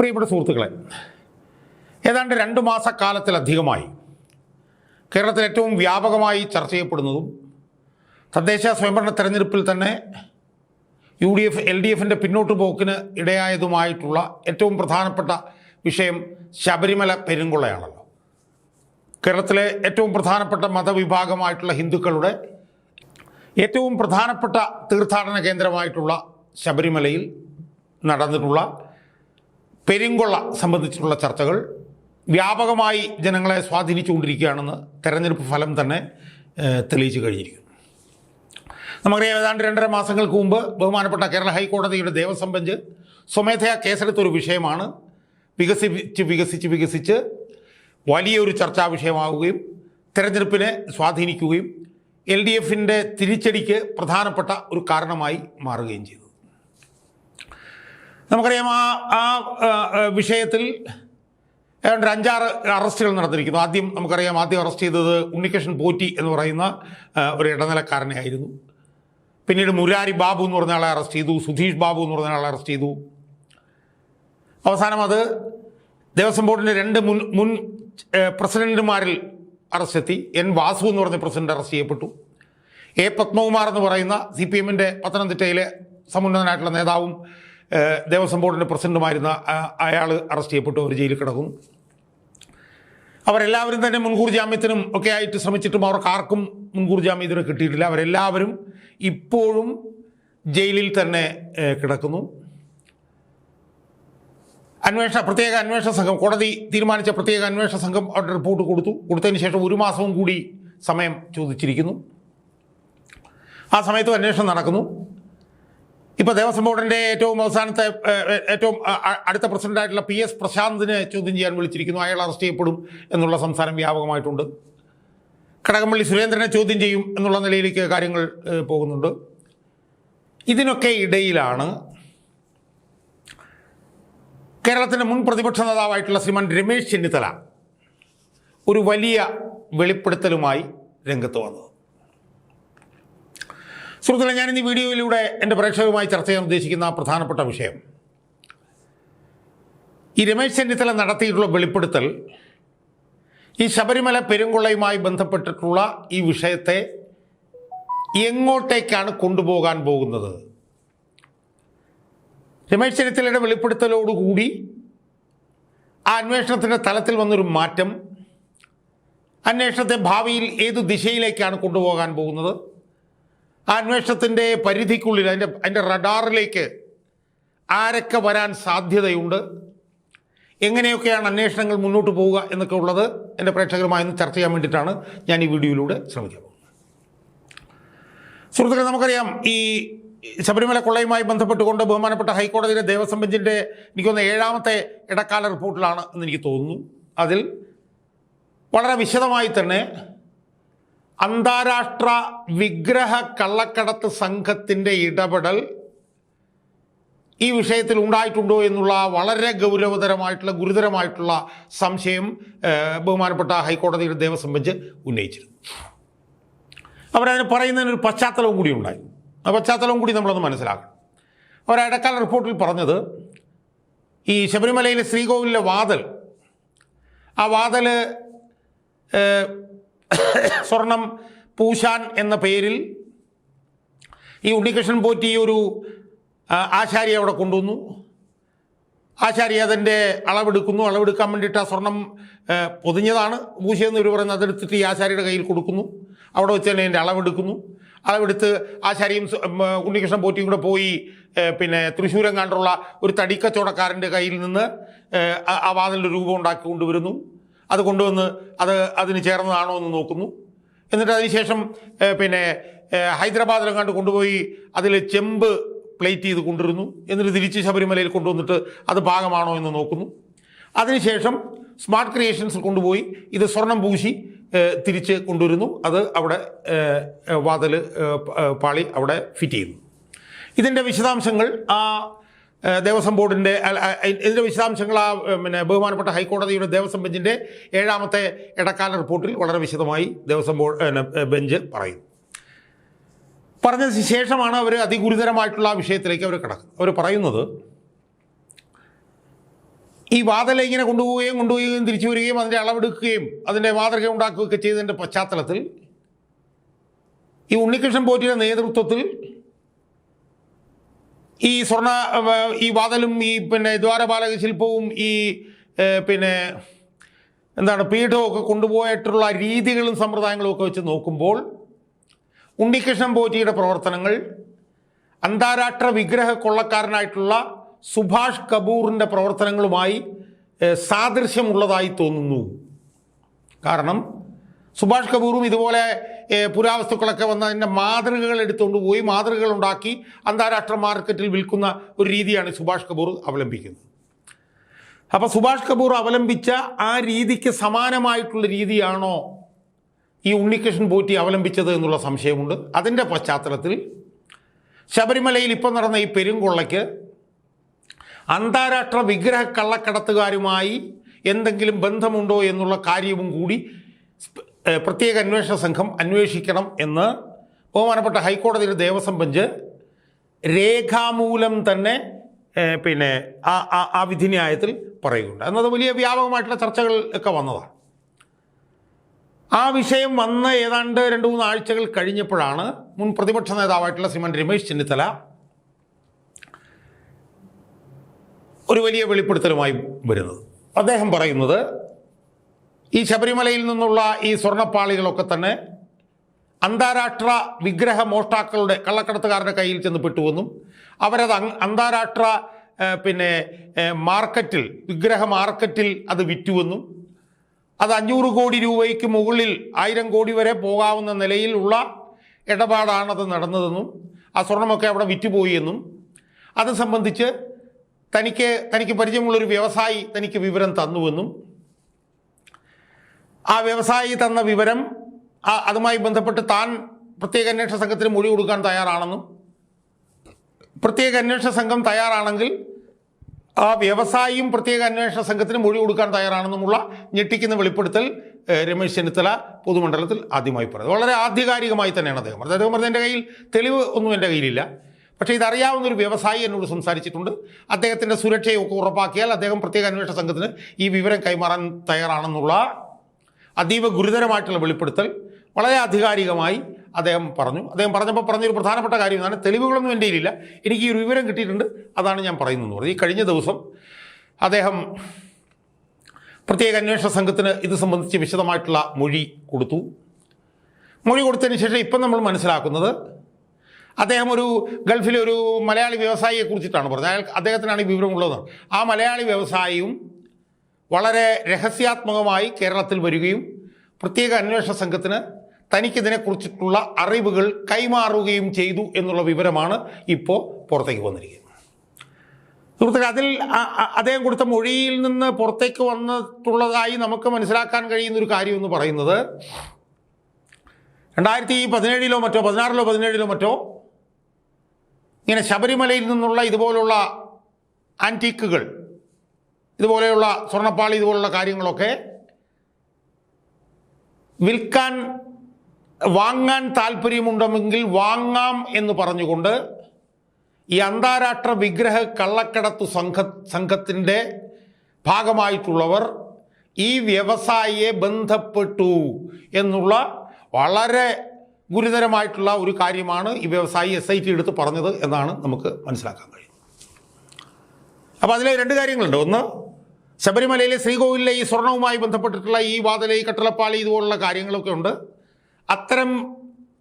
പ്രിയപ്പെട്ട സുഹൃത്തുക്കളെ ഏതാണ്ട് രണ്ട് മാസക്കാലത്തിലധികമായി കേരളത്തിൽ ഏറ്റവും വ്യാപകമായി ചർച്ച ചെയ്യപ്പെടുന്നതും തദ്ദേശ സ്വയംഭരണ തെരഞ്ഞെടുപ്പിൽ തന്നെ U D F L D എഫിന്റെ പിന്നോട്ട് പോക്കിന് ഇടയായതുമായിട്ടുള്ള ഏറ്റവും പ്രധാനപ്പെട്ട വിഷയം ശബരിമല പെരുങ്കൊള്ളയാണല്ലോ. കേരളത്തിലെ ഏറ്റവും പ്രധാനപ്പെട്ട മതവിഭാഗമായിട്ടുള്ള ഹിന്ദുക്കളുടെ ഏറ്റവും പ്രധാനപ്പെട്ട തീർത്ഥാടന കേന്ദ്രമായിട്ടുള്ള ശബരിമലയിൽ നടന്നിട്ടുള്ള പെരുങ്കൊള്ള സംബന്ധിച്ചിട്ടുള്ള ചർച്ചകൾ വ്യാപകമായി ജനങ്ങളെ സ്വാധീനിച്ചുകൊണ്ടിരിക്കുകയാണെന്ന് തെരഞ്ഞെടുപ്പ് ഫലം തന്നെ തെളിയിച്ചു കഴിഞ്ഞിരിക്കുന്നു. നമുക്കറിയാം ഏതാണ്ട് രണ്ടര മാസങ്ങൾക്ക് മുമ്പ് ബഹുമാനപ്പെട്ട കേരള ഹൈക്കോടതിയുടെ ദേവസ്വം ബെഞ്ച് സ്വമേധയാ കേസെടുത്തൊരു വിഷയമാണ്. വികസിച്ച് വികസിച്ച് വികസിച്ച് വലിയൊരു ചർച്ചാ വിഷയമാവുകയും തെരഞ്ഞെടുപ്പിനെ സ്വാധീനിക്കുകയും എൽ ഡി എഫിന്റെ തിരിച്ചടിക്ക് പ്രധാനപ്പെട്ട ഒരു കാരണമായി മാറുകയും ചെയ്തു. നമുക്കറിയാം ആ ആ വിഷയത്തിൽ ഏതാണ്ട് അഞ്ചാറ് അറസ്റ്റുകൾ നടന്നിരിക്കുന്നു. ആദ്യം നമുക്കറിയാം ആദ്യം അറസ്റ്റ് ചെയ്തത് ഉണ്ണികൃഷ്ണൻ പോറ്റി എന്ന് പറയുന്ന ഒരു ഇടനിലക്കാരനെ ആയിരുന്നു. പിന്നീട് മുരാരി ബാബു എന്ന് പറഞ്ഞ ആളെ അറസ്റ്റ് ചെയ്തു സുധീഷ് ബാബു എന്ന് പറഞ്ഞ ആളെ അറസ്റ്റ് ചെയ്തു. അവസാനം അത് ദേവസ്വം ബോർഡിന്റെ രണ്ട് മുൻ മുൻ പ്രസിഡന്റുമാരിൽ അറസ്റ്റ് എത്തി എൻ വാസു എന്ന് പറഞ്ഞ പ്രസിഡന്റ് അറസ്റ്റ് ചെയ്യപ്പെട്ടു. എ പത്മകുമാർ എന്ന് പറയുന്ന സി പി എമ്മിന്റെ പത്തനംതിട്ടയിലെ സമുന്നതനായിട്ടുള്ള നേതാവും ദേവസ്വം ബോർഡിന്റെ പ്രസിഡന്റുമായിരുന്ന അയാൾ അറസ്റ്റ് ചെയ്യപ്പെട്ടു. അവർ ജയിലിൽ കിടക്കും. അവരെല്ലാവരും തന്നെ മുൻകൂർ ജാമ്യത്തിനും ഒക്കെ ആയിട്ട് ശ്രമിച്ചിട്ടും അവർക്ക് ആർക്കും മുൻകൂർ ജാമ്യത്തിന് കിട്ടിയിട്ടില്ല. അവരെല്ലാവരും ഇപ്പോഴും ജയിലിൽ തന്നെ കിടക്കുന്നു. അന്വേഷണ പ്രത്യേക അന്വേഷണ സംഘം കോടതി തീരുമാനിച്ച പ്രത്യേക അന്വേഷണ സംഘം അവരുടെ റിപ്പോർട്ട് കൊടുത്തു. കൊടുത്തതിന് ശേഷം ഒരു മാസവും കൂടി സമയം ചോദിച്ചിരിക്കുന്നു. ആ സമയത്തും അന്വേഷണം നടക്കുന്നു. ഇപ്പോൾ ദേവസ്വം ബോർഡിന്റെ ഏറ്റവും അവസാനത്തെ ഏറ്റവും അടുത്ത പ്രസിഡന്റായിട്ടുള്ള പി എസ് പ്രശാന്തിനെ ചോദ്യം ചെയ്യാൻ വിളിച്ചിരിക്കുന്നു. അയാൾ അറസ്റ്റ് ചെയ്യപ്പെടും എന്നുള്ള സംസാരം വ്യാപകമായിട്ടുണ്ട്. കടകംപള്ളി സുരേന്ദ്രനെ ചോദ്യം ചെയ്യും എന്നുള്ള നിലയിലേക്ക് കാര്യങ്ങൾ പോകുന്നുണ്ട്. ഇതിനൊക്കെ ഇടയിലാണ് കേരളത്തിന്റെ മുൻ പ്രതിപക്ഷ നേതാവായിട്ടുള്ള ശ്രീമാൻ രമേശ് ചെന്നിത്തല ഒരു വലിയ വെളിപ്പെടുത്തലുമായി രംഗത്ത് വന്നത്. സുഹൃത്തുക്കളെ ഞാൻ ഈ വീഡിയോയിലൂടെ എന്റെ പ്രേക്ഷകരുമായി ചർച്ച ചെയ്യാൻ ഉദ്ദേശിക്കുന്ന പ്രധാനപ്പെട്ട വിഷയം. ഈ രമേശ് ചെന്നിത്തല നടത്തിയിട്ടുള്ള വെളിപ്പെടുത്തൽ ഈ ശബരിമല പെരുങ്കൊള്ളയുമായി ബന്ധപ്പെട്ടിട്ടുള്ള ഈ വിഷയത്തെ എങ്ങോട്ടേക്കാണ് കൊണ്ടുപോകാൻ പോകുന്നത്? രമേശ് ചെന്നിത്തലയുടെ വെളിപ്പെടുത്തലോടുകൂടി ആ അന്വേഷണത്തിന്റെ തലത്തിൽ വന്നൊരു മാറ്റം അന്വേഷണത്തെ ഭാവിയിൽ ഏത് ദിശയിലേക്കാണ് കൊണ്ടുപോകാൻ പോകുന്നത്? ആ അന്വേഷണത്തിന്റെ പരിധിക്കുള്ളിൽ അതിന്റെ അതിന്റെ റഡാറിലേക്ക് ആരൊക്കെ വരാൻ സാധ്യതയുണ്ട് എങ്ങനെയൊക്കെയാണ് അന്വേഷണങ്ങൾ മുന്നോട്ട് പോവുക എന്നൊക്കെ ഉള്ളത് എന്റെ പ്രേക്ഷകരുമായി ഒന്ന് ചർച്ച ചെയ്യാൻ വേണ്ടിയിട്ടാണ് ഞാൻ ഈ വീഡിയോയിലൂടെ ശ്രമിക്കാൻ പോകുന്നത് സുഹൃത്തുക്കളെ നമുക്കറിയാം ഈ ശബരിമല കൊള്ളയുമായി ബന്ധപ്പെട്ടുകൊണ്ട് ബഹുമാനപ്പെട്ട ഹൈക്കോടതിയിലെ ദേവസ്വം ബെഞ്ചിന്റെ എനിക്കൊന്ന് ഏഴാമത്തെ ഇടക്കാല റിപ്പോർട്ടിലാണ് എന്ന് എനിക്ക് തോന്നുന്നു. അതിൽ വളരെ വിശദമായി തന്നെ അന്താരാഷ്ട്ര വിഗ്രഹ കള്ളക്കടത്ത് സംഘത്തിന്റെ ഇടപെടൽ ഈ വിഷയത്തിൽ ഉണ്ടായിട്ടുണ്ടോ എന്നുള്ള വളരെ ഗൗരവതരമായിട്ടുള്ള ഗുരുതരമായിട്ടുള്ള സംശയം ബഹുമാനപ്പെട്ട ഹൈക്കോടതിയുടെ ദേവസ്വം ബെഞ്ച് ഉന്നയിച്ചിരുന്നു. അവരതിന് പറയുന്നതിനൊരു പശ്ചാത്തലവും കൂടി ഉണ്ടായി. ആ പശ്ചാത്തലവും കൂടി നമ്മളൊന്ന് മനസ്സിലാക്കണം. അവർ ഇടക്കാല റിപ്പോർട്ടിൽ പറഞ്ഞത് ഈ ശബരിമലയിലെ ശ്രീകോവിലിലെ വാതൽ ആ വാതൽ സ്വർണം പൂശാൻ എന്ന പേരിൽ ഈ ഉണ്ണികൃഷ്ണൻ പോറ്റി ഒരു ആശാരി അവിടെ കൊണ്ടുവന്നു. ആശാരി അതിന്റെ അളവെടുക്കുന്നു. അളവെടുക്കാൻ വേണ്ടിയിട്ട് ആ സ്വർണം പൊതിഞ്ഞതാണ് പൂശിയെന്ന് ഇവർ പറയുന്നത്. അതെടുത്തിട്ട് ഈ ആശാരിയുടെ കയ്യിൽ കൊടുക്കുന്നു. അവിടെ വെച്ച് തന്നെ അതിന്റെ അളവെടുക്കുന്നു. അളവെടുത്ത് ആശാരിയും ഉണ്ണികൃഷ്ണൻ പോറ്റിയും കൂടെ പോയി പിന്നെ തൃശ്ശൂരം കണ്ടുള്ള ഒരു തടിക്കച്ചവടക്കാരന്റെ കയ്യിൽ നിന്ന് ആ വാതിലിന്റെ രൂപം ഉണ്ടാക്കി കൊണ്ടുവരുന്നു. അത് കൊണ്ടുവന്ന് അത് അതിന് ചേർന്നതാണോ എന്ന് നോക്കുന്നു. എന്നിട്ട് അതിനുശേഷം പിന്നെ ഹൈദരാബാദിലെങ്ങാണ്ട് കൊണ്ടുപോയി അതിൽ ചെമ്പ് പ്ലേറ്റ് ചെയ്ത് കൊണ്ടുവരുന്നു. എന്നിട്ട് തിരിച്ച് ശബരിമലയിൽ കൊണ്ടുവന്നിട്ട് അത് ഭാഗമാണോ എന്ന് നോക്കുന്നു. അതിനുശേഷം സ്മാർട്ട് ക്രിയേഷൻസ് കൊണ്ടുപോയി ഇത് സ്വർണം പൂശി തിരിച്ച് കൊണ്ടുവരുന്നു. അത് അവിടെ വാതിൽ പാളി അവിടെ ഫിറ്റ് ചെയ്യുന്നു. ഇതിന്റെ വിശദാംശങ്ങൾ ആ ദേവസ്വം ബോർഡിന്റെ ഇതിന്റെ വിശദാംശങ്ങൾ ആ പിന്നെ ബഹുമാനപ്പെട്ട ഹൈക്കോടതിയുടെ ദേവസ്വം ബെഞ്ചിന്റെ ഏഴാമത്തെ ഇടക്കാല റിപ്പോർട്ടിൽ വളരെ വിശദമായി ദേവസ്വം ബോർഡ് ബെഞ്ച് പറയുന്നു. പറഞ്ഞതിന് ശേഷമാണ് അവർ അതിഗുരുതരമായിട്ടുള്ള ആ വിഷയത്തിലേക്ക് അവർ കിടക്കുന്നത്. അവർ പറയുന്നത് ഈ വാതല ഇങ്ങനെ കൊണ്ടുപോവുകയും കൊണ്ടുപോവുകയും തിരിച്ചു വരികയും അതിന്റെ അളവെടുക്കുകയും അതിന്റെ മാതൃക ഉണ്ടാക്കുകയൊക്കെ ചെയ്തതിന്റെ പശ്ചാത്തലത്തിൽ ഈ ഉണ്ണികൃഷ്ണൻ പോറ്റിയുടെ നേതൃത്വത്തിൽ ഈ സ്വർണ ഈ വാതലും ഈ പിന്നെ ദ്വാരപാലക ശില്പവും ഈ പിന്നെ എന്താണ് പീഠവും ഒക്കെ കൊണ്ടുപോയിട്ടുള്ള രീതികളും സമ്പ്രദായങ്ങളും ഒക്കെ വെച്ച് നോക്കുമ്പോൾ ഉണ്ണികൃഷ്ണൻ പോറ്റിയുടെ പ്രവർത്തനങ്ങൾ അന്താരാഷ്ട്ര വിഗ്രഹ കൊള്ളക്കാരനായിട്ടുള്ള സുഭാഷ് കപൂറിന്റെ പ്രവർത്തനങ്ങളുമായി സാദൃശ്യമുള്ളതായി തോന്നുന്നു. കാരണം സുഭാഷ് കപൂറും ഇതുപോലെ പുരാവസ്തുക്കളൊക്കെ വന്ന് അതിന്റെ മാതൃകകൾ എടുത്തുകൊണ്ട് പോയി മാതൃകകൾ ഉണ്ടാക്കി അന്താരാഷ്ട്ര മാർക്കറ്റിൽ വിൽക്കുന്ന ഒരു രീതിയാണ് സുഭാഷ് കപൂർ അവലംബിക്കുന്നത്. അപ്പോൾ സുഭാഷ് കപൂർ അവലംബിച്ച ആ രീതിക്ക് സമാനമായിട്ടുള്ള രീതിയാണോ ഈ ഉണ്ണികൃഷ്ണൻ പോറ്റി അവലംബിച്ചത് എന്നുള്ള സംശയമുണ്ട്. അതിന്റെ പശ്ചാത്തലത്തിൽ ശബരിമലയിൽ ഇപ്പം നടന്ന ഈ പെരുങ്കൊള്ളയ്ക്ക് അന്താരാഷ്ട്ര വിഗ്രഹ കള്ളക്കടത്തുകാരുമായി എന്തെങ്കിലും ബന്ധമുണ്ടോ എന്നുള്ള കാര്യവും കൂടി പ്രത്യേക അന്വേഷണ സംഘം അന്വേഷിക്കണം എന്ന് ബഹുമാനപ്പെട്ട ഹൈക്കോടതിയുടെ ദേവസ്വം ബെഞ്ച് രേഖാമൂലം തന്നെ പിന്നെ ആ ആ- വിധിന്യായത്തിൽ പറയുകയുണ്ട് എന്നത് വലിയ വ്യാപകമായിട്ടുള്ള ചർച്ചകൾ ഒക്കെ വന്നതാണ്. ആ വിഷയം വന്ന് ഏതാണ്ട് രണ്ട് മൂന്ന് ആഴ്ചകൾ കഴിഞ്ഞപ്പോഴാണ് മുൻ പ്രതിപക്ഷ നേതാവായിട്ടുള്ള ശ്രീമൻ രമേശ് ചെന്നിത്തല ഒരു വലിയ വെളിപ്പെടുത്തലുമായി വരുന്നത്. അദ്ദേഹം പറയുന്നത് ഈ ശബരിമലയിൽ നിന്നുള്ള ഈ സ്വർണപ്പാളികളൊക്കെ തന്നെ അന്താരാഷ്ട്ര വിഗ്രഹ മോഷ്ടാക്കളുടെ കള്ളക്കടത്തുകാരുടെ കയ്യിൽ ചെന്ന് പെട്ടുവെന്നും അവരത് അന്താരാഷ്ട്ര പിന്നെ മാർക്കറ്റിൽ വിഗ്രഹ മാർക്കറ്റിൽ അത് വിറ്റുവെന്നും അത് അഞ്ഞൂറ് കോടി രൂപയ്ക്ക് മുകളിൽ ആയിരം കോടി വരെ പോകാവുന്ന നിലയിലുള്ള ഇടപാടാണത് നടന്നതെന്നും ആ സ്വർണമൊക്കെ അവിടെ വിറ്റുപോയി എന്നും. അത് സംബന്ധിച്ച് തനിക്ക് തനിക്ക് പരിചയമുള്ളൊരു വ്യവസായി തനിക്ക് വിവരം തന്നുവെന്നും ആ വ്യവസായി തന്ന വിവരം അതുമായി ബന്ധപ്പെട്ട് താൻ പ്രത്യേക അന്വേഷണ സംഘത്തിന് മൊഴി കൊടുക്കാൻ തയ്യാറാണെന്നും പ്രത്യേക അന്വേഷണ സംഘം തയ്യാറാണെങ്കിൽ ആ വ്യവസായിയും പ്രത്യേക അന്വേഷണ സംഘത്തിന് മൊഴി കൊടുക്കാൻ തയ്യാറാണെന്നുമുള്ള ഞെട്ടിക്കുന്ന വെളിപ്പെടുത്തൽ രമേശ് ചെന്നിത്തല പൊതുമണ്ഡലത്തിൽ ആദ്യമായി പറഞ്ഞത്. വളരെ ആധികാരികമായി തന്നെയാണ് അദ്ദേഹം പറഞ്ഞത്. അദ്ദേഹം പറഞ്ഞത് എന്റെ കയ്യിൽ തെളിവ് ഒന്നും എന്റെ കയ്യിലില്ല. പക്ഷേ ഇതറിയാവുന്ന ഒരു വ്യവസായി എന്നോട് സംസാരിച്ചിട്ടുണ്ട്. അദ്ദേഹത്തിന്റെ സുരക്ഷയൊക്കെ ഉറപ്പാക്കിയാൽ അദ്ദേഹം പ്രത്യേക അന്വേഷണ സംഘത്തിന് ഈ വിവരം കൈമാറാൻ തയ്യാറാണെന്നുള്ള അതീവ ഗുരുതരമായിട്ടുള്ള വെളിപ്പെടുത്തൽ. വളരെ ആധികാരികമായി അദ്ദേഹം പറഞ്ഞു. അദ്ദേഹം പറഞ്ഞപ്പോൾ പറഞ്ഞൊരു പ്രധാനപ്പെട്ട കാര്യം എന്നാണ് തെളിവുകളൊന്നും എന്റെ കയ്യിലില്ല. എനിക്ക് ഈ ഒരു വിവരം കിട്ടിയിട്ടുണ്ട്. അതാണ് ഞാൻ പറയുന്നത് പറഞ്ഞു. ഈ കഴിഞ്ഞ ദിവസം അദ്ദേഹം പ്രത്യേക അന്വേഷണ സംഘത്തിന് ഇത് സംബന്ധിച്ച് വിശദമായിട്ടുള്ള മൊഴി കൊടുത്തു. മൊഴി കൊടുത്തതിന് ശേഷം ഇപ്പം നമ്മൾ മനസ്സിലാക്കുന്നത് അദ്ദേഹം ഒരു ഗൾഫിലെ ഒരു മലയാളി വ്യവസായിയെ കുറിച്ചിട്ടാണ് പറഞ്ഞത്. അയാൾ അദ്ദേഹത്തിനാണ് ഈ വിവരമുള്ളത്. ആ മലയാളി വ്യവസായിയും വളരെ രഹസ്യാത്മകമായി കേരളത്തിൽ വരികയും പ്രത്യേക അന്വേഷണ സംഘത്തിന് തനിക്കിതിനെക്കുറിച്ചിട്ടുള്ള അറിവുകൾ കൈമാറുകയും ചെയ്തു എന്നുള്ള വിവരമാണ് ഇപ്പോൾ പുറത്തേക്ക് വന്നിരിക്കുന്നത്. സുഹൃത്തുക്കൾ അതിൽ അദ്ദേഹം കൊടുത്ത മൊഴിയിൽ നിന്ന് പുറത്തേക്ക് വന്നിട്ടുള്ളതായി നമുക്ക് മനസ്സിലാക്കാൻ കഴിയുന്ന ഒരു കാര്യം എന്ന് പറയുന്നത് രണ്ടായിരത്തി പതിനേഴിലോ മറ്റോ പതിനാറിലോ പതിനേഴിലോ മറ്റോ ഇങ്ങനെ ശബരിമലയിൽ നിന്നുള്ള ഇതുപോലുള്ള ആന്റീക്കുകൾ ഇതുപോലെയുള്ള സ്വർണപ്പാളി ഇതുപോലുള്ള കാര്യങ്ങളൊക്കെ വിൽക്കാൻ വാങ്ങാൻ താല്പര്യമുണ്ടെങ്കിൽ വാങ്ങാം എന്ന് പറഞ്ഞുകൊണ്ട് ഈ അന്താരാഷ്ട്ര വിഗ്രഹ കള്ളക്കടത്തു സംഘ സംഘത്തിന്റെ ഭാഗമായിട്ടുള്ളവർ ഈ വ്യവസായിയെ ബന്ധപ്പെട്ടു എന്നുള്ള വളരെ ഗുരുതരമായിട്ടുള്ള ഒരു കാര്യമാണ് ഈ വ്യവസായി എസ് ഐ ടി എടുത്ത് പറഞ്ഞത് എന്നാണ് നമുക്ക് മനസ്സിലാക്കാൻ കഴിയുന്നത്. അപ്പോൾ അതിലെ രണ്ട് കാര്യങ്ങളുണ്ട്. ഒന്ന് ശബരിമലയിലെ ശ്രീകോവിലിലെ ഈ സ്വർണവുമായി ബന്ധപ്പെട്ടിട്ടുള്ള ഈ വാതില ഈ കട്ടളപ്പാളി ഇതുപോലുള്ള കാര്യങ്ങളൊക്കെ ഉണ്ട്. അത്തരം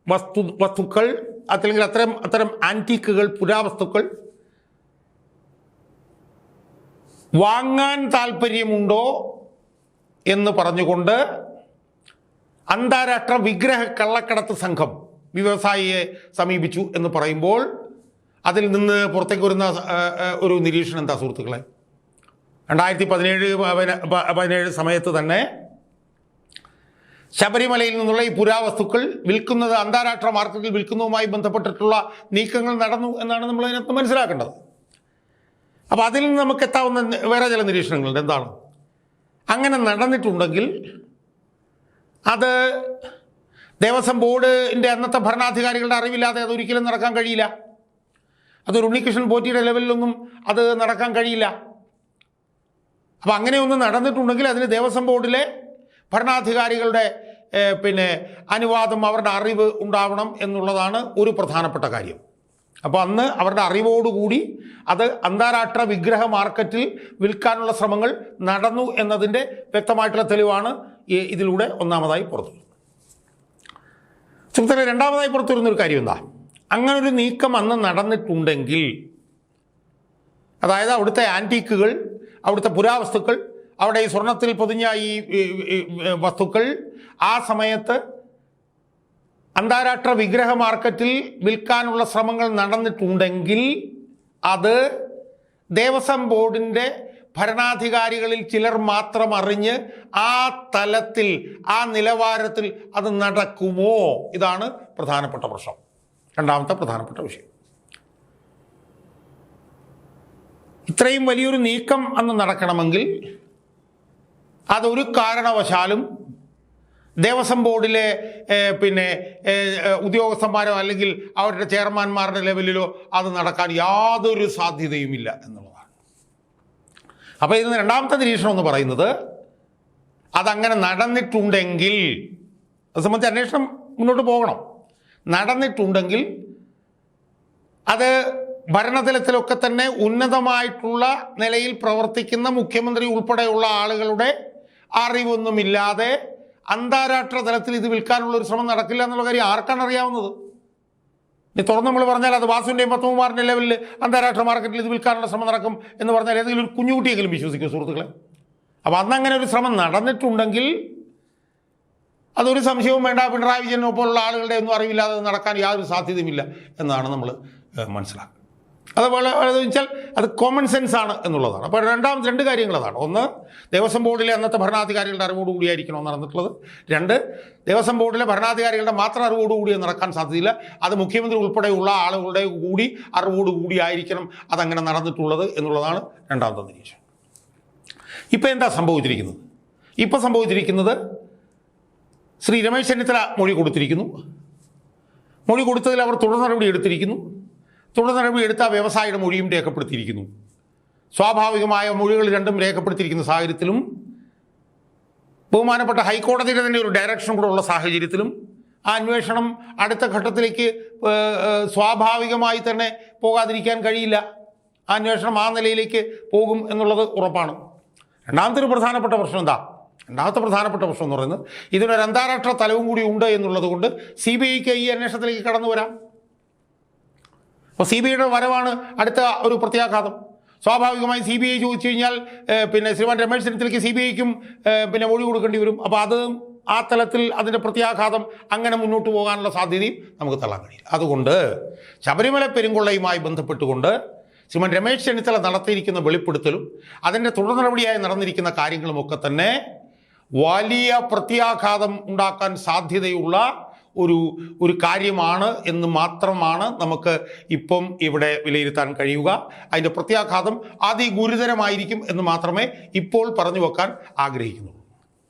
വസ്തു വസ്തുക്കൾ അല്ലെങ്കിൽ അത്തരം അത്തരം ആന്റീക്കുകൾ പുരാവസ്തുക്കൾ വാങ്ങാൻ താല്പര്യമുണ്ടോ എന്ന് പറഞ്ഞുകൊണ്ട് അന്താരാഷ്ട്ര വിഗ്രഹ കള്ളക്കടത്ത് സംഘം വ്യവസായിയെ സമീപിച്ചു എന്ന് പറയുമ്പോൾ അതിൽ നിന്ന് പുറത്തേക്ക് വരുന്ന ഒരു നിരീക്ഷണം എന്താ സുഹൃത്തുക്കളെ? രണ്ടായിരത്തി പതിനേഴ് പതിനേഴ് സമയത്ത് തന്നെ ശബരിമലയിൽ നിന്നുള്ള ഈ പുരാവസ്തുക്കൾ വിൽക്കുന്നത് അന്താരാഷ്ട്ര മാർക്കറ്റിൽ വിൽക്കുന്നതുമായി ബന്ധപ്പെട്ടിട്ടുള്ള നീക്കങ്ങൾ നടന്നു എന്നാണ് നമ്മൾ അതിനകത്ത് മനസ്സിലാക്കേണ്ടത്. അപ്പോൾ അതിൽ നിന്ന് നമുക്ക് എത്താവുന്ന വേറെ ചില നിരീക്ഷണങ്ങളുണ്ട്. എന്താണ്? അങ്ങനെ നടന്നിട്ടുണ്ടെങ്കിൽ അത് ദേവസ്വം ബോർഡിന്റെ അന്നത്തെ ഭരണാധികാരികളുടെ അറിവില്ലാതെ അത് ഒരിക്കലും നടക്കാൻ കഴിയില്ല. അതൊരു ഉണ്ണികൃഷ്ണൻ പോറ്റിയുടെ ലെവലിലൊന്നും അത് നടക്കാൻ കഴിയില്ല. അപ്പോൾ അങ്ങനെയൊന്നും നടന്നിട്ടുണ്ടെങ്കിൽ അതിന് ദേവസ്വം ബോർഡിലെ ഭരണാധികാരികളുടെ പിന്നെ അനുവാദം അവരുടെ അറിവ് ഉണ്ടാവണം എന്നുള്ളതാണ് ഒരു പ്രധാനപ്പെട്ട കാര്യം അപ്പോൾ അന്ന് അവരുടെ അറിവോടുകൂടി അത് അന്താരാഷ്ട്ര വിഗ്രഹ മാർക്കറ്റിൽ വിൽക്കാനുള്ള ശ്രമങ്ങൾ നടന്നു എന്നതിന്റെ വ്യക്തമായിട്ടുള്ള തെളിവാണ് ഇതിലൂടെ ഒന്നാമതായി പുറത്തു. സുഹൃത്തുക്കളെ രണ്ടാമതായി പുറത്തു വരുന്നൊരു കാര്യം എന്താ അങ്ങനൊരു നീക്കം അന്ന് നടന്നിട്ടുണ്ടെങ്കിൽ അതായത് അവിടുത്തെ ആന്റീക്കുകൾ അവിടുത്തെ പുരാവസ്തുക്കൾ അവിടെ ഈ സ്വർണത്തിൽ പൊതിഞ്ഞ ഈ വസ്തുക്കൾ ആ സമയത്ത് അന്താരാഷ്ട്ര വിഗ്രഹ മാർക്കറ്റിൽ വിൽക്കാനുള്ള ശ്രമങ്ങൾ നടന്നിട്ടുണ്ടെങ്കിൽ അത് ദേവസ്വം ബോർഡിന്റെ ഭരണാധികാരികളിൽ ചിലർ മാത്രം അറിഞ്ഞ് ആ തലത്തിൽ ആ നിലവാരത്തിൽ അത് നടക്കുമോ? ഇതാണ് പ്രധാനപ്പെട്ട പ്രശ്നം. രണ്ടാമത്തെ പ്രധാനപ്പെട്ട വിഷയം. ഇത്രയും വലിയൊരു നീക്കം അന്ന് നടക്കണമെങ്കിൽ അതൊരു കാരണവശാലും ദേവസ്വം ബോർഡിലെ പിന്നെ ഉദ്യോഗസ്ഥന്മാരോ അല്ലെങ്കിൽ അവരുടെ ചെയർമാൻമാരുടെ ലെവലിലോ അത് നടക്കാൻ യാതൊരു സാധ്യതയുമില്ല എന്നുള്ളതാണ്. അപ്പോൾ ഇതിന് രണ്ടാമത്തെ നിരീക്ഷണം എന്ന് പറയുന്നത് അതങ്ങനെ നടന്നിട്ടുണ്ടെങ്കിൽ അത് സംബന്ധിച്ച് അന്വേഷണം മുന്നോട്ട് പോകണം. നടന്നിട്ടുണ്ടെങ്കിൽ അത് ഭരണതലത്തിലൊക്കെ തന്നെ ഉന്നതമായിട്ടുള്ള നിലയിൽ പ്രവർത്തിക്കുന്ന മുഖ്യമന്ത്രി ഉൾപ്പെടെയുള്ള ആളുകളുടെ അറിവൊന്നുമില്ലാതെ അന്താരാഷ്ട്ര തലത്തിൽ ഇത് വിൽക്കാനുള്ള ഒരു ശ്രമം നടക്കില്ല എന്നുള്ള കാര്യം ആർക്കാണ് അറിയാവുന്നത്? ഇനി തുറന്ന് നമ്മൾ പറഞ്ഞാൽ അത് വാസുവിന്റെയും പത്മകുമാറിന്റെ ലെവലിൽ അന്താരാഷ്ട്ര മാർക്കറ്റിൽ ഇത് വിൽക്കാനുള്ള ശ്രമം നടക്കും എന്ന് പറഞ്ഞാൽ ഏതെങ്കിലും ഒരു കുഞ്ഞുകുട്ടിയെങ്കിലും വിശ്വസിക്കും സുഹൃത്തുക്കളെ. അപ്പോൾ അന്ന് അങ്ങനെ ഒരു ശ്രമം നടന്നിട്ടുണ്ടെങ്കിൽ അതൊരു സംശയവും വേണ്ട. പിണറായി വിജയനെ പോലുള്ള ആളുകളുടെ ഒന്നും അറിവില്ലാതെ നടക്കാൻ യാതൊരു സാധ്യതയുമില്ല എന്നാണ് നമ്മൾ ഏഹ്, മനസ്സിലാക്കുന്നത് വളരെ വെച്ചാൽ അത് കോമൺ സെൻസ് ആണ് എന്നുള്ളതാണ്. അപ്പോൾ രണ്ടാമത് രണ്ട് കാര്യങ്ങൾ അതാണ്. ഒന്ന് ദേവസ്വം ബോർഡിലെ അന്നത്തെ ഭരണാധികാരികളുടെ അറിവോടുകൂടിയായിരിക്കണം നടന്നിട്ടുള്ളത്. രണ്ട് ദേവസ്വം ബോർഡിലെ ഭരണാധികാരികളുടെ മാത്രം അറിവോടുകൂടി അത് നടക്കാൻ സാധ്യതയില്ല. അത് മുഖ്യമന്ത്രി ഉൾപ്പെടെയുള്ള ആളുകളുടെ കൂടി അറിവോടുകൂടി കൂടിയായിരിക്കണം അതങ്ങനെ നടന്നിട്ടുള്ളത് എന്നുള്ളതാണ് രണ്ടാമത്തെ നിരീക്ഷണം. ഇപ്പോൾ എന്താ സംഭവിച്ചിരിക്കുന്നത്? ഇപ്പോൾ സംഭവിച്ചിരിക്കുന്നത് ശ്രീ രമേശ് ചെന്നിത്തല മൊഴി കൊടുത്തിരിക്കുന്നു. മൊഴി കൊടുത്തതിൽ അവർ തുടർ നടപടി എടുത്തിരിക്കുന്നു. തുടർ എടുത്ത വ്യവസായിയുടെ മൊഴിയും രേഖപ്പെടുത്തിയിരിക്കുന്നു. സ്വാഭാവികമായ മൊഴികൾ രണ്ടും രേഖപ്പെടുത്തിയിരിക്കുന്ന സാഹചര്യത്തിലും ബഹുമാനപ്പെട്ട ഹൈക്കോടതിയുടെ തന്നെ ഒരു ഡയറക്ഷൻ കൂടെ ഉള്ള സാഹചര്യത്തിലും ആ അന്വേഷണം അടുത്ത ഘട്ടത്തിലേക്ക് സ്വാഭാവികമായി തന്നെ പോകാതിരിക്കാൻ കഴിയില്ല. ആ അന്വേഷണം ആ നിലയിലേക്ക് പോകും എന്നുള്ളത് ഉറപ്പാണ്. രണ്ടാമത്തെ ഒരു പ്രധാനപ്പെട്ട പ്രശ്നം എന്താ? രണ്ടാമത്തെ പ്രധാനപ്പെട്ട പ്രശ്നം എന്ന് പറയുന്നത് ഇതിനൊരു അന്താരാഷ്ട്ര തലവും കൂടി ഉണ്ട് എന്നുള്ളത് കൊണ്ട് സി ബി ഐക്ക് ഈ അന്വേഷണത്തിലേക്ക് കടന്നു വരാം. അപ്പോൾ സി ബി ഐയുടെ വരവാണ് അടുത്ത ഒരു പ്രത്യാഘാതം. സ്വാഭാവികമായി സി ബി ഐ ചോദിച്ചു കഴിഞ്ഞാൽ പിന്നെ ശ്രീമാൻ രമേശ് ചെന്നിത്തലയ്ക്ക് സി ബി ഐക്കും പിന്നെ മൊഴി കൊടുക്കേണ്ടി വരും. അപ്പോൾ അത് ആ തലത്തിൽ അതിന്റെ പ്രത്യാഘാതം അങ്ങനെ മുന്നോട്ട് പോകാനുള്ള സാധ്യതയും നമുക്ക് തള്ളാൻ കഴിയില്ല. അതുകൊണ്ട് ശബരിമല പെരുങ്കൊള്ളയുമായി ബന്ധപ്പെട്ടുകൊണ്ട് ശ്രീമാൻ രമേശ് ചെന്നിത്തല നടത്തിയിരിക്കുന്ന വെളിപ്പെടുത്തലും അതിന്റെ തുടർ നടപടിയായി നടന്നിരിക്കുന്ന കാര്യങ്ങളുമൊക്കെ തന്നെ വലിയ പ്രത്യാഘാതം ഉണ്ടാക്കാൻ സാധ്യതയുള്ള ഒരു ഒരു കാര്യമാണ് എന്ന് മാത്രമാണ് നമുക്ക് ഇപ്പം ഇവിടെ വിലയിരുത്താൻ കഴിയുക. അതിന്റെ പ്രത്യാഘാതം അതിഗുരുതരമായിരിക്കും എന്ന് മാത്രമേ ഇപ്പോൾ പറഞ്ഞു വെക്കാൻ ആഗ്രഹിക്കുന്നുള്ളൂ.